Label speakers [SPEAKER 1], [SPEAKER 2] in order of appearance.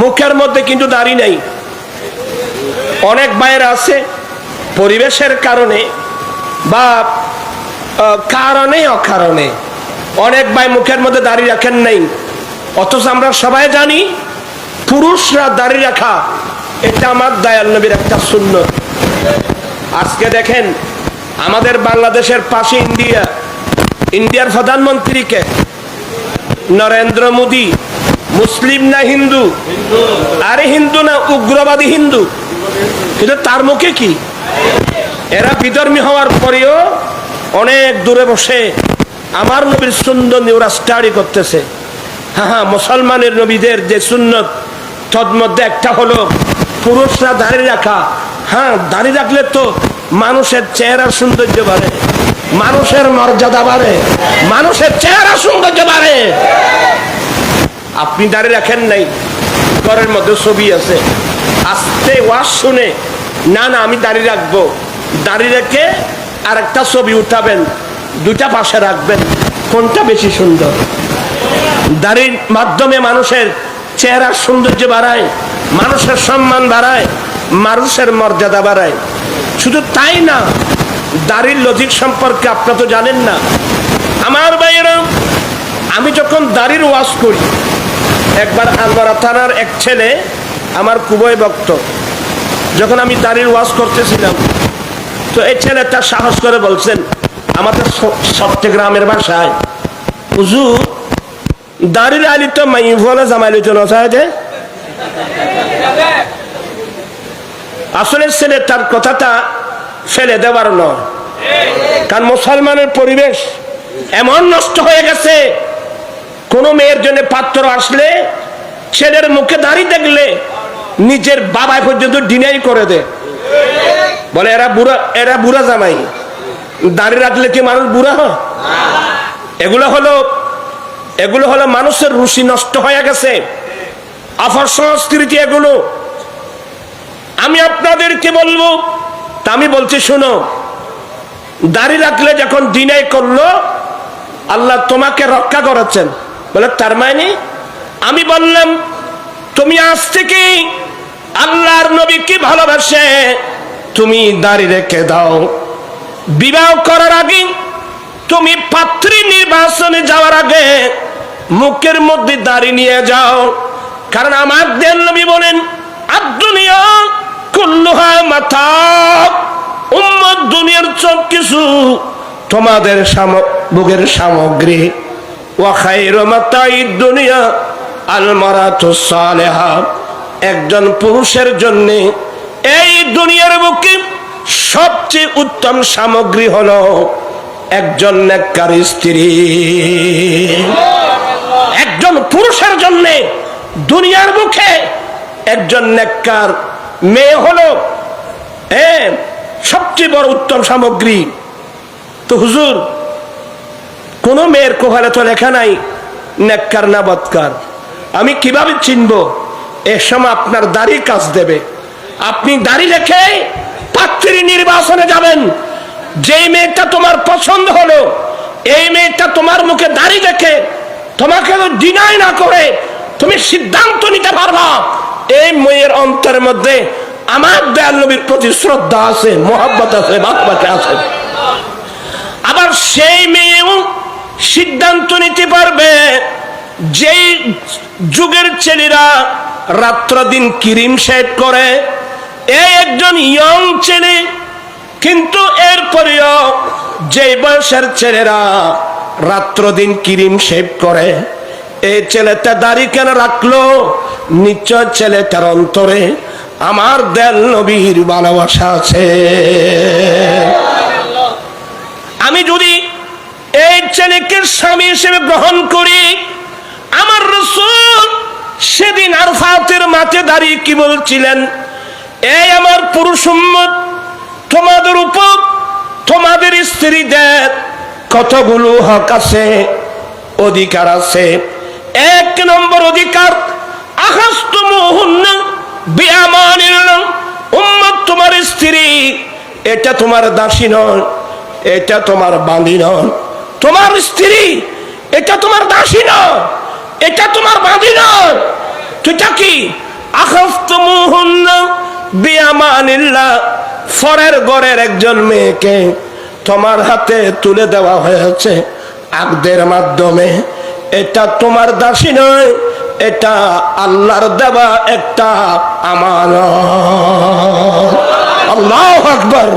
[SPEAKER 1] মুখের মধ্যে কিন্তু দাড়ি নাই। অনেক বাইরে আছে পরিবেশের কারণে বা কারণে, অকারণে অনেক ভাই মুখের মধ্যে দাড়ি রাখেন নাই। অথচ আমরা সবাই জানি পুরুষরা দাড়ি রাখা, এটা আমার দয়াল নবীর একটা শূন্য আজকে দেখেন আমাদের বাংলাদেশের পাশে ইন্ডিয়া, ইন্ডিয়ার প্রধানমন্ত্রীকে নরেন্দ্র মোদী মুসলিম না হিন্দু? আরে হিন্দু না, উগ্রবাদী হিন্দু? কিন্তু তার মুখে কি? এরা বিধর্মী হওয়ার পরেও অনেক দূরে বসে আমার নবীর সুন্দর ওরা স্টাডি করতেছে। হ্যাঁ হ্যাঁ মুসলমানের নবীদের যে সুন্নত, তন্মধ্যে একটা হলো পুরুষরা দাঁড়িয়ে রাখা। হ্যাঁ দাঁড়িয়ে রাখলে তো মানুষের চেহারার সৌন্দর্য বাড়ে, মানুষের মর্যাদা বাড়ে, মানুষের চেহারা সৌন্দর্য বাড়ে। আপনি দাঁড়িয়ে রাখেন নাই। ঘরের মধ্যে ছবি আছে। আস্তে ওয়াজ শুনে, না না, আমি দাঁড়িয়ে রাখব। দাঁড়িয়ে রেখে আর একটা ছবি উঠাবেন। দুটা পাশে রাখবেন। কোনটা বেশি সুন্দর? দাঁড়ির মাধ্যমে মানুষের চেহারার সৌন্দর্য বাড়ায়, মানুষের সম্মান বাড়ায়, মানুষের মর্যাদা বাড়ায়। শুধু তাই না, দাড়ির লজিক সম্পর্কে আপনারা তো জানেন না। আমার ভাইয়েরা, আমি যখন দাড়ির ওয়াজ করি একবার আলমারা থানার এক ছেলে আমার খুবই ভক্ত। যখন আমি দাড়ির ওয়াজ করতেছিলাম, তো এই ছেলেটা সাহস করে বলছেন, আমাদের সপ্তগ্রামের ভাষায়, হুজুর, দাড়ির আলি তো মাই ফলে জামাইলি তো নসায় আসলে ছেলে তার কথাটা ফেলে দেওয়ার নয়। কারণ মুসলমানের পরিবেশ এমন নষ্ট হয়ে গেছে কোন মেয়ের জন্য পাত্র আসলে ছেলের মুখে দাঁড়িয়ে দেখলে নিজের বাবাই পর্যন্ত ডিনাই করে দে। বলে, এরা বুড়া এরা বুড়া জামাই। দাঁড়িয়ে রাখলে কি মানুষ বুড়া হয়? এগুলো হলো এগুলো হলো মানুষের রুচি নষ্ট হয়ে গেছে। আফার সংস্কৃতি এগুলো। আমি আপনাদেরকে বলব, তা আমি বলছি, শোনো, দাড়ি রাখলে যখন দিনাই করল, আল্লাহ তোমাকে রক্ষা করাচ্ছেন বলে, তার মানে আমি বললাম, তুমি আজ থেকে আল্লাহর নবী কি ভালোবাসে। তুমি দাড়ি রেখে দাও। বিবাহ করার আগে তুমি পাত্রী নির্বাচনে যাওয়ার আগে মুখের মধ্যে দাড়ি নিয়ে যাও। কারণ আমার দেন নবী বলেন কুল্লুহা মাথা দুনিয়ার সব কিছু তোমাদের বুকের সামগ্রী। দুনিয়া একজন পুরুষের জন্য এই দুনিয়ার বুকে সবচেয়ে উত্তম সামগ্রী হলো একজন নেককার স্ত্রী। একজন পুরুষের জন্য দুনিয়ার মুখে একজন নেককার মেয়ে হলো সবচেয়ে বড় উত্তম সামগ্রী। তো হুজুর কোন মেয়ের কোহালে তো লেখা নাই, নেককার না বৎকার। আমি কীভাবে চিনব? এ সময় আপনার দাড়ি কাজ দেবে। আপনি দাড়ি রেখে পাত্রী নির্বাচনে যাবেন। যেই মেয়েটা তোমার পছন্দ হলো, এই মেয়েটা তোমার মুখে দাড়ি দেখে তোমাকে ডিনাই না করে তুমি সিদ্ধান্ত নিতে পারবা। এই মেয়ের অন্তরের মধ্যে আমার দয়াল নবীর প্রতি শ্রদ্ধা আছে, মোহাব্বত আছে, ভালোবাসা আছে। আবার সেই মেয়েও সিদ্ধান্ত নিতে পারবে যেই যুগের ছেলেরা রাত্র দিন ক্রিম সেট করে এই একজন ইয়ং ছেলে, কিন্তু এরপরেও যে বয়সের ছেলেরা রাত্র দিন ক্রিম শেভ করে এই ছেলেটা দাড়ি কেন রাখল? নিশ্চয় ছেলেটার অন্তরে আমার দেল নবীর ভালোবাসা আছে। আমি যদি ছেলেকে স্বামী হিসেবে গ্রহণ করি। আমার রসুল সেদিন আরফাতের মাঠে দাঁড়িয়ে কি বলছিলেন? এই আমার পুরুষ তোমাদের উপর তোমাদের স্ত্রীদের কতগুলো হক আছে, অধিকার আছে? এক নম্বর অধিকার তোমার স্ত্রী, এটা তোমার দাসী নয়, এটা তোমার বাঁধি নয়। তোমার স্ত্রী, এটা তোমার দাসী নয় এটা তোমার বাঁধি নয় কি? ফরের ঘরের একজন মেয়েকে তোমার হাতে তুলে দেওয়া হয়েছে মাধ্যমে। এটা তোমার এটা আল্লাহর দেওয়া একটা আমার আল্লাহ আকবর।